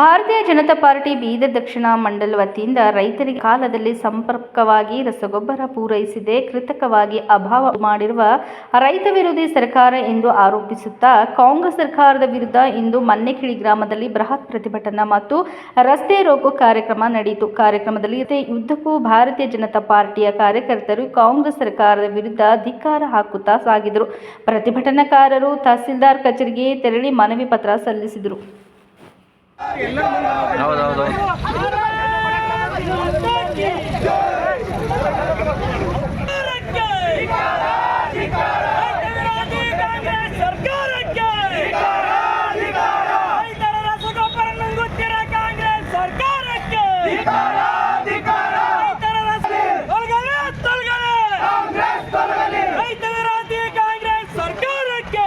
ಭಾರತೀಯ ಜನತಾ ಪಾರ್ಟಿ ಬೀದರ್ ದಕ್ಷಿಣ ಮಂಡಲ ವತಿಯಿಂದ ರೈತರಿಗೆ ಕಾಲದಲ್ಲಿ ಸಂಪರ್ಕವಾಗಿ ರಸಗೊಬ್ಬರ ಪೂರೈಸಿದೆ. ಕೃತಕವಾಗಿ ಅಭಾವ ಮಾಡಿರುವ ರೈತ ವಿರೋಧಿ ಸರ್ಕಾರ ಎಂದು ಆರೋಪಿಸುತ್ತಾ ಕಾಂಗ್ರೆಸ್ ಸರ್ಕಾರದ ವಿರುದ್ಧ ಇಂದು ಮನ್ನೆಕಿಳಿ ಗ್ರಾಮದಲ್ಲಿ ಬೃಹತ್ ಪ್ರತಿಭಟನಾ ಮತ್ತು ರಸ್ತೆ ರೋಕೋ ಕಾರ್ಯಕ್ರಮ ನಡೆಯಿತು. ಕಾರ್ಯಕ್ರಮದಲ್ಲಿ ಯುದ್ಧಕ್ಕೂ ಭಾರತೀಯ ಜನತಾ ಪಾರ್ಟಿಯ ಕಾರ್ಯಕರ್ತರು ಕಾಂಗ್ರೆಸ್ ಸರ್ಕಾರದ ವಿರುದ್ಧ ಧಿಕ್ಕಾರ ಹಾಕುತ್ತಾ ಸಾಗಿದರು. ಪ್ರತಿಭಟನಾಕಾರರು ತಹಸೀಲ್ದಾರ್ ಕಚೇರಿಗೆ ತೆರಳಿ ಮನವಿ ಪತ್ರ ಸಲ್ಲಿಸಿದರು. ಹೌದೌದು ಸರ್ಕಾರಕ್ಕೆ ರೈತರ ರಸಗೊಬ್ಬರ ನುಂಗುತ್ತಿರೋ ಕಾಂಗ್ರೆಸ್ ಸರ್ಕಾರಕ್ಕೆ ರೈತರ ರಸ ತೊಲಗಲೇ, ತೊಲಗಲೇ. ರೈತ ವಿರೋಧಿ ಕಾಂಗ್ರೆಸ್ ಸರ್ಕಾರಕ್ಕೆ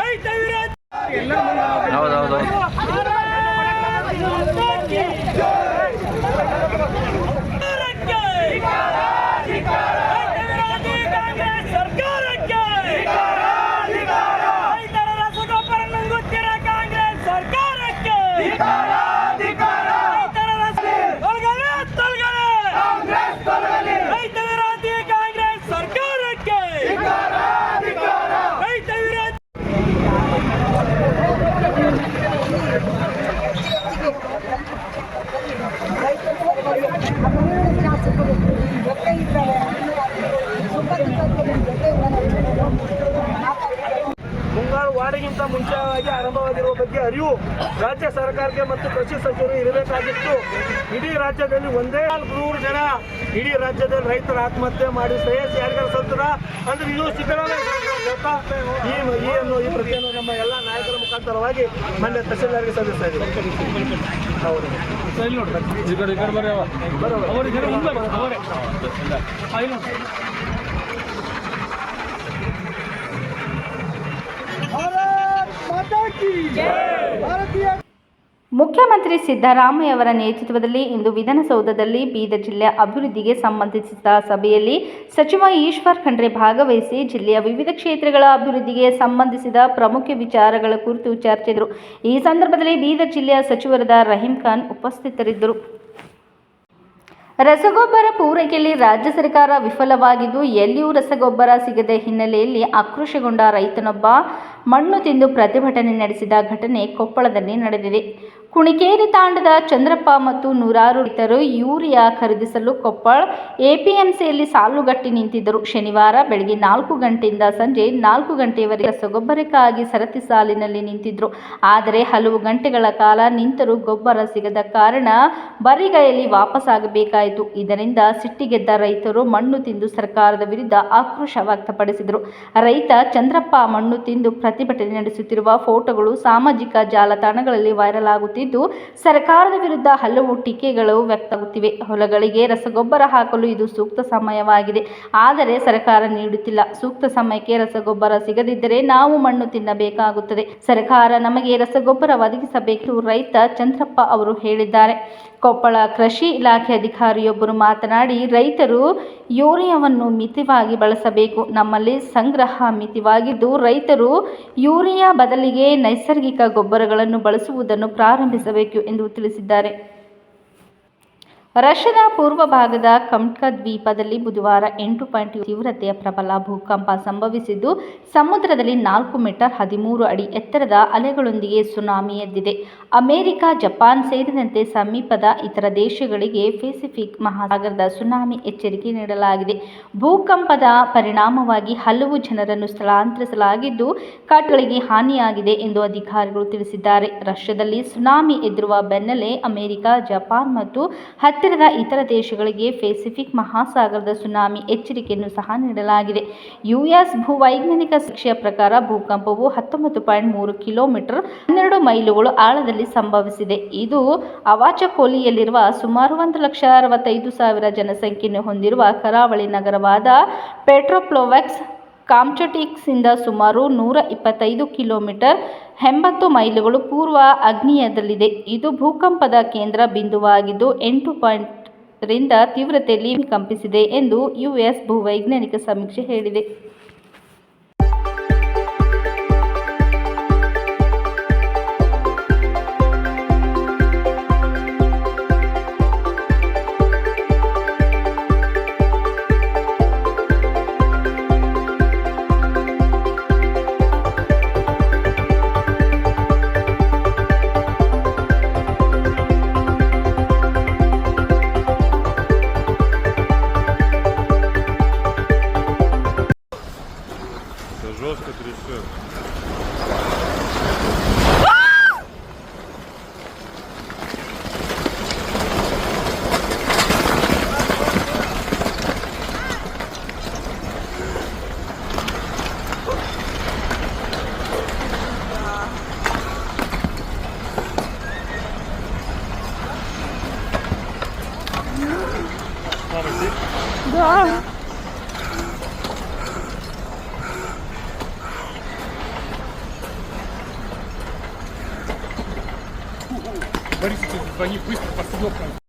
ರೈತ ವಿರೋಧಿ ಹೌದೌದು ಸರ್ಕಾರಕ್ಕೆ ರೈತ ವಿರೋಧಿ ಕಾಂಗ್ರೆಸ್ ಸರ್ಕಾರಕ್ಕೆ ರೈತರ ರಸಗೊಬ್ಬರ ನುಂಗುತ್ತಿರೋ ಕಾಂಗ್ರೆಸ್ ಸರ್ಕಾರಕ್ಕೆ ರೈತರ ರಸ ತೊಲಗಲೇ, ತೊಲಗಲೇ. ರೈತ ವಿರೋಧಿ ಕಾಂಗ್ರೆಸ್ ಸರ್ಕಾರಕ್ಕೆ ರೈತ ವಿರೋಧಿ ಮುಂಗಾರು ವಾಡಿಗಿಂತ ಮುಂಚಿತವಾಗಿ ಆರಂಭವಾಗಿರುವ ಬಗ್ಗೆ ಅರಿವು ರಾಜ್ಯ ಸರ್ಕಾರಕ್ಕೆ ಮತ್ತು ಕೃಷಿ ಸಚಿವರು ಇರಬೇಕಾಗಿತ್ತು. ಇಡೀ ರಾಜ್ಯದಲ್ಲಿ ಒಂದೇ ನೂರು ಜನ ಇಡೀ ರಾಜ್ಯದಲ್ಲಿ ರೈತರ ಆತ್ಮಹತ್ಯೆ ಮಾಡಿ ಶ್ರೇಯಸ್ ಯಾರಿಗಾರು ಸಲ್ತದ ಅಂದ್ರೆ ಇದು ಸಿದ್ದರಾಮಯ್ಯ? ಈ ಈ ಈ ಪ್ರತಿಯನ್ನು ನಮ್ಮ ಎಲ್ಲ ನಾಯಕರ ಮುಖಾಂತರವಾಗಿ ಮೊನ್ನೆ ತಹಸೀಲ್ದಾರ್ಗೆ ಸಲ್ಲಿಸ್ತಾ ಇದ್ದೀವಿ. ಹೌದು. ಮುಖ್ಯಮಂತ್ರಿ ಸಿದ್ದರಾಮಯ್ಯವರ ನೇತೃತ್ವದಲ್ಲಿ ಇಂದು ವಿಧಾನಸೌಧದಲ್ಲಿ ಬೀದರ್ ಜಿಲ್ಲೆ ಅಭಿವೃದ್ಧಿಗೆ ಸಂಬಂಧಿಸಿದ ಸಭೆಯಲ್ಲಿ ಸಚಿವ ಈಶ್ವರ್ ಖಂಡ್ರೆ ಭಾಗವಹಿಸಿ ಜಿಲ್ಲೆಯ ವಿವಿಧ ಕ್ಷೇತ್ರಗಳ ಅಭಿವೃದ್ಧಿಗೆ ಸಂಬಂಧಿಸಿದ ಪ್ರಮುಖ ವಿಚಾರಗಳ ಕುರಿತು ಚರ್ಚಿಸಿದರು. ಈ ಸಂದರ್ಭದಲ್ಲಿ ಬೀದರ್ ಜಿಲ್ಲೆಯ ಸಚಿವರಾದ ರಹೀಂ ಖಾನ್ ಉಪಸ್ಥಿತರಿದ್ದರು. ರಸಗೊಬ್ಬರ ಪೂರೈಕೆಯಲ್ಲಿ ರಾಜ್ಯ ಸರ್ಕಾರ ವಿಫಲವಾಗಿದ್ದು, ಎಲ್ಲಿಯೂ ರಸಗೊಬ್ಬರ ಸಿಗದ ಹಿನ್ನೆಲೆಯಲ್ಲಿ ಆಕ್ರೋಶಗೊಂಡ ರೈತನೊಬ್ಬ ಮಣ್ಣು ತಿಂದು ಪ್ರತಿಭಟನೆ ನಡೆಸಿದ ಘಟನೆ ಕೊಪ್ಪಳದಲ್ಲಿ ನಡೆದಿದೆ. ಕುಣಿಕೇರಿ ತಾಂಡದ ಚಂದ್ರಪ್ಪ ಮತ್ತು ನೂರಾರು ರೈತರು ಯೂರಿಯಾ ಖರೀದಿಸಲು ಕೊಪ್ಪಳ ಎಪಿಎಂಸಿಯಲ್ಲಿ ಸಾಲುಗಟ್ಟಿ ನಿಂತಿದ್ದರು. ಶನಿವಾರ ಬೆಳಗ್ಗೆ ನಾಲ್ಕು ಗಂಟೆಯಿಂದ ಸಂಜೆ ನಾಲ್ಕು ಗಂಟೆಯವರೆಗೆ ರಸಗೊಬ್ಬರಕ್ಕಾಗಿ ಸರತಿ ಸಾಲಿನಲ್ಲಿ ನಿಂತಿದ್ದರು ಆದರೆ ಹಲವು ಗಂಟೆಗಳ ಕಾಲ ನಿಂತರೂ ಗೊಬ್ಬರ ಸಿಗದ ಕಾರಣ ಬರಿಗೈಯಲ್ಲಿ ವಾಪಸ್ಸಾಗಬೇಕಾಯಿತು ಇದರಿಂದ ಸಿಟ್ಟಿಗೆದ್ದ ರೈತರು ಮಣ್ಣು ತಿಂದು ಸರ್ಕಾರದ ವಿರುದ್ಧ ಆಕ್ರೋಶ ವ್ಯಕ್ತಪಡಿಸಿದರು. ರೈತ ಚಂದ್ರಪ್ಪ ಮಣ್ಣು ತಿಂದು ಪ್ರತಿಭಟನೆ ನಡೆಸುತ್ತಿರುವ ಫೋಟೋಗಳು ಸಾಮಾಜಿಕ ಜಾಲತಾಣಗಳಲ್ಲಿ ವೈರಲ್ ಆಗುತ್ತಿದ್ದು ಸರ್ಕಾರದ ವಿರುದ್ಧ ಹಲವು ಟೀಕೆಗಳು ವ್ಯಕ್ತವಾಗುತ್ತಿವೆ. ಹೊಲಗಳಿಗೆ ರಸಗೊಬ್ಬರ ಹಾಕಲು ಇದು ಸೂಕ್ತ ಸಮಯವಾಗಿದೆ. ಆದರೆ ಸರ್ಕಾರ ನೀಡುತ್ತಿಲ್ಲ. ಸೂಕ್ತ ಸಮಯಕ್ಕೆ ರಸಗೊಬ್ಬರ ಸಿಗದಿದ್ದರೆ ನಾವು ಮಣ್ಣು ತಿನ್ನಬೇಕಾಗುತ್ತದೆ. ಸರ್ಕಾರ ನಮಗೆ ರಸಗೊಬ್ಬರ ಒದಗಿಸಬೇಕು ರೈತ ಚಂದ್ರಪ್ಪ ಅವರು ಹೇಳಿದ್ದಾರೆ. ಕೊಪ್ಪಳ ಕೃಷಿ ಇಲಾಖೆ ಅಧಿಕಾರಿಯೊಬ್ಬರು ಮಾತನಾಡಿ, ರೈತರು ಯೂರಿಯಾವನ್ನು ಮಿತಿವಾಗಿ ಬಳಸಬೇಕು. ನಮ್ಮಲ್ಲಿ ಸಂಗ್ರಹ ಮಿತಿವಾಗಿದ್ದು, ರೈತರು ಯೂರಿಯಾ ಬದಲಿಗೆ ನೈಸರ್ಗಿಕ ಗೊಬ್ಬರಗಳನ್ನು ಬಳಸುವುದನ್ನು ಪ್ರಾರಂಭಿಸಬೇಕು ಎಂದು ತಿಳಿಸಿದ್ದಾರೆ. ರಷ್ಯಾದ ಪೂರ್ವ ಭಾಗದ ಕಂಟ್ಕ ದ್ವೀಪದಲ್ಲಿ ಬುಧವಾರ ಎಂಟು ಪಾಯಿಂಟ್ ತೀವ್ರತೆಯ ಪ್ರಬಲ ಭೂಕಂಪ ಸಂಭವಿಸಿದ್ದು, ಸಮುದ್ರದಲ್ಲಿ ನಾಲ್ಕು ಮೀಟರ್ ಹದಿಮೂರು ಅಡಿ ಎತ್ತರದ ಅಲೆಗಳೊಂದಿಗೆ ಸುನಾಮಿ ಎದ್ದಿದೆ. ಅಮೆರಿಕ, ಜಪಾನ್ ಸೇರಿದಂತೆ ಸಮೀಪದ ಇತರ ದೇಶಗಳಿಗೆ ಪೆಸಿಫಿಕ್ ಮಹಾಸಾಗರದ ಸುನಾಮಿ ಎಚ್ಚರಿಕೆ ನೀಡಲಾಗಿದೆ. ಭೂಕಂಪದ ಪರಿಣಾಮವಾಗಿ ಹಲವು ಜನರನ್ನು ಸ್ಥಳಾಂತರಿಸಲಾಗಿದ್ದು ಕಟ್ಟಡಗಳಿಗೆ ಹಾನಿಯಾಗಿದೆ ಎಂದು ಅಧಿಕಾರಿಗಳು ತಿಳಿಸಿದ್ದಾರೆ. ರಷ್ಯಾದಲ್ಲಿ ಸುನಾಮಿ ಎದುರುವ ಬೆನ್ನಲ್ಲೇ ಅಮೆರಿಕ, ಜಪಾನ್ ಮತ್ತು ಹತ್ತಿರದ ಇತರ ದೇಶಗಳಿಗೆ ಪೆಸಿಫಿಕ್ ಮಹಾಸಾಗರದ ಸುನಾಮಿ ಎಚ್ಚರಿಕೆಯನ್ನು ಸಹ ನೀಡಲಾಗಿದೆ. ಯುಎಸ್ ಭೂವೈಜ್ಞಾನಿಕ ಶಿಕ್ಷೆಯ ಪ್ರಕಾರ ಭೂಕಂಪವು ಹತ್ತೊಂಬತ್ತು ಪಾಯಿಂಟ್ ಮೂರು ಕಿಲೋಮೀಟರ್ ಹನ್ನೆರಡು ಮೈಲುಗಳು ಆಳದಲ್ಲಿ ಸಂಭವಿಸಿದೆ. ಇದು ಅವಾಚಕೋಲಿಯಲ್ಲಿರುವ ಸುಮಾರು ಒಂದು ಲಕ್ಷ ಅರವತ್ತೈದು ಸಾವಿರ ಜನಸಂಖ್ಯೆಯನ್ನು ಹೊಂದಿರುವ ಕರಾವಳಿ ನಗರವಾದ ಪೆಟ್ರೋಪ್ಲೋವೆಕ್ಸ್ ಕಾಮ್ಚಟಿಕ್ಸ್ನಿಂದ ಸುಮಾರು ನೂರ ಇಪ್ಪತ್ತೈದು ಕಿಲೋಮೀಟರ್ ಎಂಬತ್ತು ಮೈಲುಗಳು ಪೂರ್ವ ಅಗ್ನಿಯದಲ್ಲಿದೆ ಇದು ಭೂಕಂಪದ ಕೇಂದ್ರ ಬಿಂದುವಾಗಿದ್ದು ಎಂಟು ಪಾಯಿಂಟ್ ರಿಂದ ತೀವ್ರತೆಯಲ್ಲಿ ಕಂಪಿಸಿದೆ ಎಂದು ಯುಎಸ್ ಭೂವೈಜ್ಞಾನಿಕ ಸಮೀಕ್ಷೆ ಹೇಳಿದೆ. Да жестко трясет. Да. Борис, звони быстро, по